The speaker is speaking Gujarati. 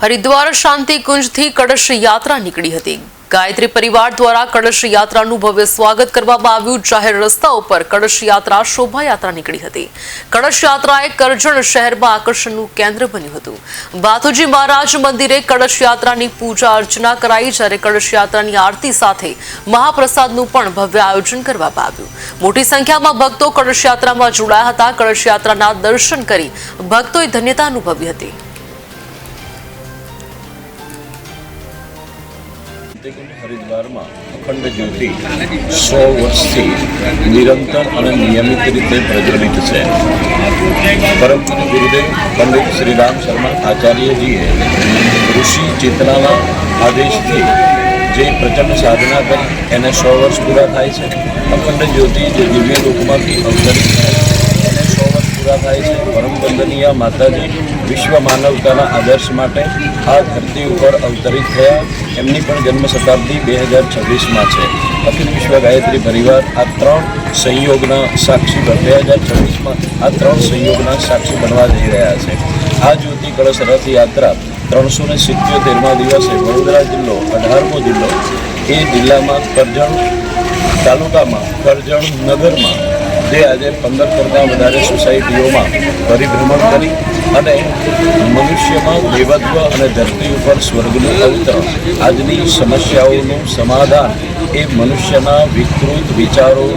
હરિદ્વાર શાંતિ કુંજથી કળશ યાત્રા નીકળી હતી. ગાયત્રી પરિવાર દ્વારા કળશ યાત્રાનું ભવ્ય સ્વાગત કરવામાં આવ્યું. જાહેર રસ્તા ઉપર કળશ યાત્રા શોભાયાત્રા નીકળી હતી. કળશ યાત્રાએ કરજણ શહેરમાં આકર્ષણનું કેન્દ્ર બન્યું હતું. બાથુજી મહારાજ મંદિરે કળશ યાત્રાની પૂજા અર્ચના કરાઈ જ્યારે કળશ યાત્રાની આરતી સાથે મહાપ્રસાદનું પણ ભવ્ય આયોજન કરવામાં આવ્યું. મોટી સંખ્યામાં ભક્તો કળશ યાત્રામાં જોડાયા હતા. કળશ યાત્રાના દર્શન કરી ભક્તોએ ધન્યતા અનુભવી હતી. શાંતિકુંજ હરિદ્વારમાં અખંડ જ્યોતિ સો વર્ષથી નિરંતર અને નિયમિત રીતે પ્રજ્વલિત છે. પરમ ગુરુદેવ પંડિત શ્રી રામ શર્મા આચાર્યજીએ ઋષિ ચેતનાના આદેશથી જે પ્રચંડ સાધના કરી, એને સો વર્ષ પૂરા થાય છે. અખંડ જ્યોતિ જે દિવ્ય લોકમાંથી અવતરિત થાય એને સો વર્ષ પૂરા થાય છે. પરમ વંદનીય માતાજી વિશ્વ માનવતાના આદર્શ માટે આ ધરતી ઉપર અવતરિત થયા. એમની પણ જન્મ શતાબ્દી બે હજાર છવ્વીસમાં છે. અખિલ વિશ્વ ગાયત્રી પરિવાર આ ત્રણ સંયોગના સાક્ષી બે હજાર છવ્વીસમાં આ ત્રણ સંયોગના સાક્ષી બનવા જઈ રહ્યા છે. આ જ્યોતિ કળશ રથયાત્રા ત્રણસો ને સિત્યોતેરમાં દિવસે વડોદરા જિલ્લો, અઢારમો જિલ્લો, એ જિલ્લામાં કરજણ તાલુકામાં, કરજણ નગરમાં જે આજે પંદર કરતાં વધારે સોસાયટીઓમાં પરિભ્રમણ કરી અને મનુષ્યમાં દેવત્વ અને ધરતી ઉપર સ્વર્ગનું અવતરણ આજની સમસ્યાઓનું સમાધાન એ મનુષ્યના વિકૃત વિચારો